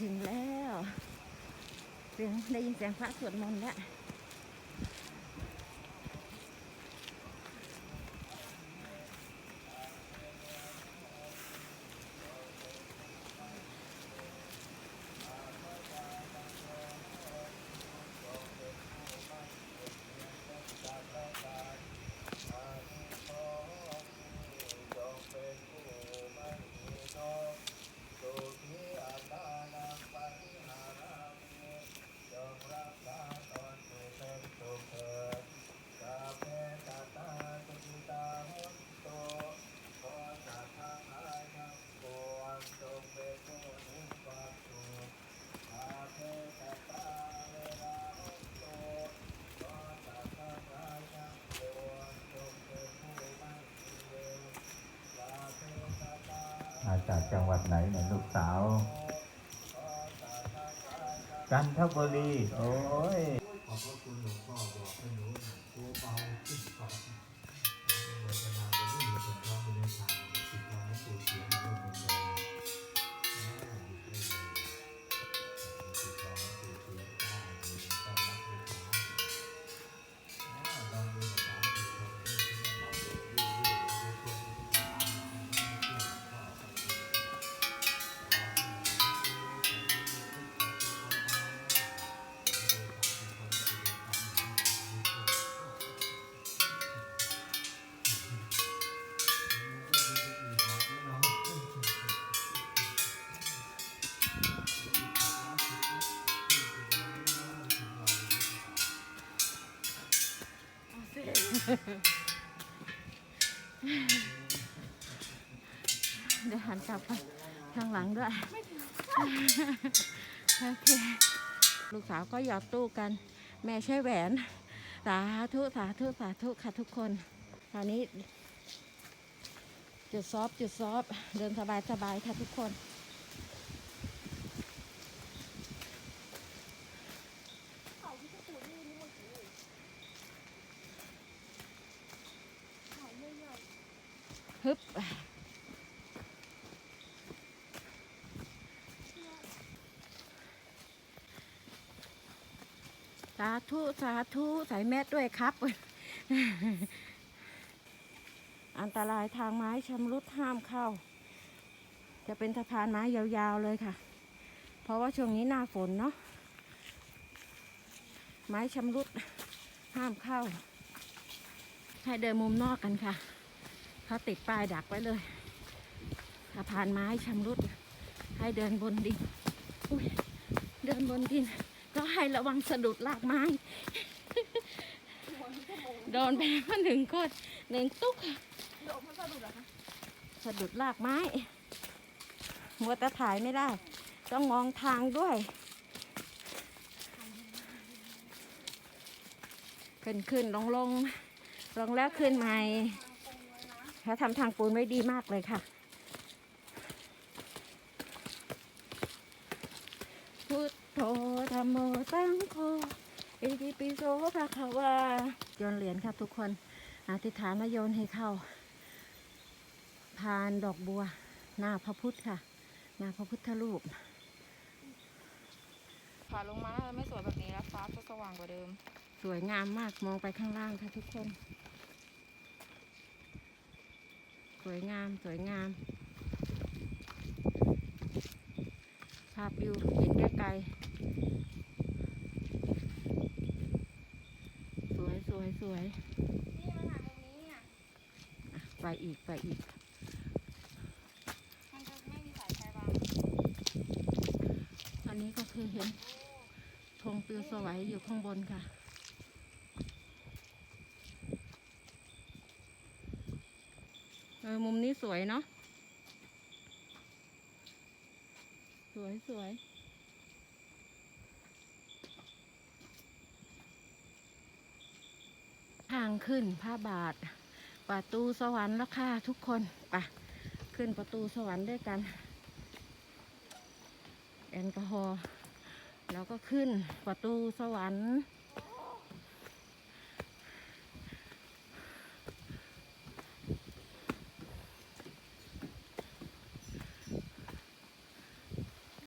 ถึงแล้วเสียงได้ยินเสียงพระสวดมนต์แล้ว มาจากจังหวัดไหนเนี่ยลูกสาวจันทบุรี โอ้ยขอบพระคุณหลวงพ่อบอกให้หนู เดี๋ยวหันกลับไปข้างหลังด้วย โอเค ลูกสาวก็หยอดตู้กัน แม่ใช้แหวน สาธุ สาธุ สาธุค่ะทุกคนคราวนี้ จุดซอฟจุดซอฟเดินสบายสบายค่ะทุกคน ฮึบสาธุ สาธุ ใส่แมสด้วยครับ อันตรายทางไม้ชำรุดห้ามเข้า จะเป็นสะพานไม้ยาวๆเลยค่ะ เพราะว่าช่วงนี้หน้าฝนเนาะ ไม้ชำรุดห้ามเข้า ให้เดินมุมนอกกันค่ะ เขาติดป้ายดักไว้เลยสะพานไม้ชำรุด ให้เดินบนดินอุ้ยเดินบนดิน ก็ให้ระวังสะดุดรากไม้ โดนไปแล้วหนึ่งคนหนึ่งตุ๊กสะดุดรากไม้มัวแต่ถ่ายไม่ได้ ต้องมองทางด้วย ขึ้นขึ้นลงลงลงแล้วขึ้นใหม่ เขาทำทางปูนไว้ดีมากเลยค่ะพุทโธธรรมโมสังโฆอิติปิโสภะคะวาโยนเหรียญค่ะทุกคนอธิษฐานแล้วโยนให้เข้าพานดอกบัว หน้าพระพุทธค่ะ หน้าพระพุทธรูปขาลงมาไม่สวยแบบนี้แล้วฟ้าจะสว่างกว่าเดิม สวยงามมากมองไปข้างล่างค่ะทุกคน ส วยงาม สวยงาม ภาพวิวเห็นไกลๆสวยสวยสวยนี่มาถ่ายมุมนี้อะอะไปอีกไปอีกมันจะไม่มีสายไฟวางอันนี้ก็คือเห็นธงปลิวสวัยอยู่ข้างบนค่ะ ออมุมนี้สวยเนาะสวยสวยทางขึ้นผ้าบาท ประตูสวรรค์แล้วค่ะทุกคนไปขึ้นประตูสวรรค์ด้วยกัน แอลกอฮอล์แล้วก็ขึ้นประตูสวรรค์